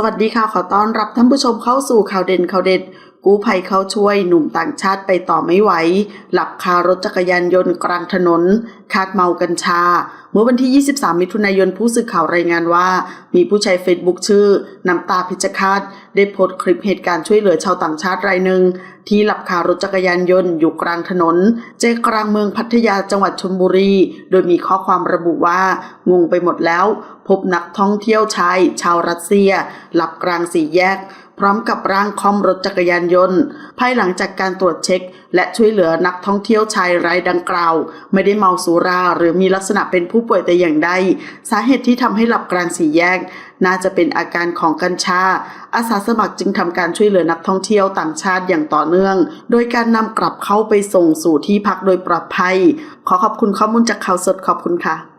สวัสดีค่ะ ขอต้อนรับท่านผู้ชมเข้าสู่ข่าวเด่นข่าวเด็ด กู้ภัยเข้าช่วยหนุ่มต่างชาติไปต่อไม่ไหว หลับคารถจักรยานยนต์กลางถนน คาดเมากัญชา เมื่อวันที่ 23 มิถุนายนผู้สื่อข่าวรายงานว่า มีผู้ใช้เฟซบุ๊กชื่อ น้ำตาพิจคาตได้โพสต์คลิปเหตุการณ์ช่วยเหลือชาวต่างชาติรายหนึ่ง ที่หลับคารถจักรยานยนต์อยู่กลางถนน ใจกลางเมืองพัทยาจังหวัดชลบุรี โดยมีข้อความระบุว่า งงไปหมดแล้ว พบนักท่องเที่ยวชายชาวรัสเซีย หลับกลางสี่แยก พร้อมกับร่างคอมรถจักรยานยนต์ ภายหลังจากการตรวจเช็ค และช่วยเหลือนักท่องเที่ยวชายรายดังกล่าว ไม่ได้เมาสุราหรือมีลักษณะเป็นผู้ป่วยแต่อย่างใดสาเหตุที่ทำให้หลับกลางสี่แยก น่าจะเป็นอาการของกัญชา อาสาสมัครจึงทำการช่วยเหลือนักท่องเที่ยวต่างชาติอย่างต่อเนื่อง โดยการนำกลับเข้าไปส่งสู่ที่พักโดยปลอดภัย ขอขอบคุณข้อมูลจากข่าวสดขอบคุณค่ะ